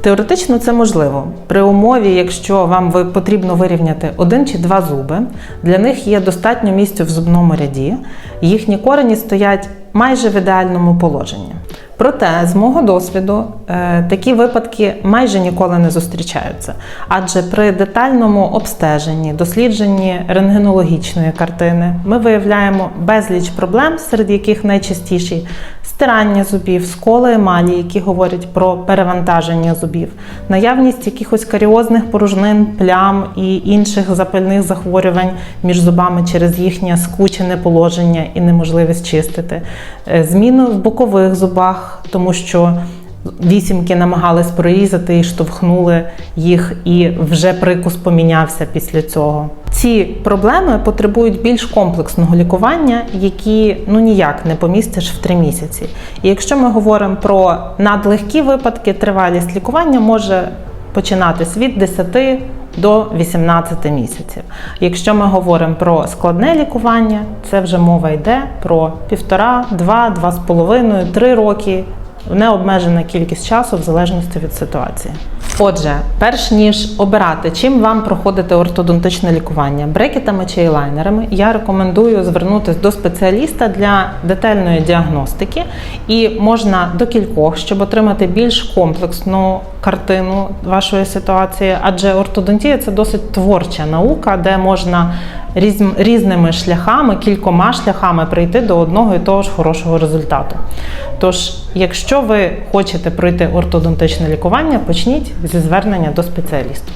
Теоретично це можливо при умові, якщо вам потрібно вирівняти один чи два зуби, для них є достатньо місця в зубному ряді, їхні корені стоять майже в ідеальному положенні. Проте, з мого досвіду, е, такі випадки майже ніколи не зустрічаються. Адже при детальному обстеженні, дослідженні рентгенологічної картини, ми виявляємо безліч проблем, серед яких найчастіші стирання зубів, сколи емалі, які говорять про перевантаження зубів, наявність якихось каріозних порожнин, плям і інших запальних захворювань між зубами через їхнє скучене положення і неможливість чистити, Е, зміни в бокових зубах, тому що вісімки намагались прорізати і штовхнули їх, і вже прикус помінявся після цього. Ці проблеми потребують більш комплексного лікування, які ну ніяк не помістиш в три місяці. І якщо ми говоримо про надлегкі випадки, тривалість лікування може починатись від 10 до 18 місяців. Якщо ми говоримо про складне лікування, це вже мова йде про півтора, два, два з половиною, три роки. Необмежена кількість часу в залежності від ситуації. Отже, перш ніж обирати, чим вам проходити ортодонтичне лікування? Брекетами чи ейлайнерами, я рекомендую звернутися до спеціаліста для детальної діагностики, і можна до кількох, щоб отримати більш комплексну картину вашої ситуації. Адже ортодонтія це досить творча наука, де можна різними шляхами, кількома шляхами прийти до одного і того ж хорошого результату. Тож, якщо ви хочете пройти ортодонтичне лікування, почніть зі звернення до спеціаліста.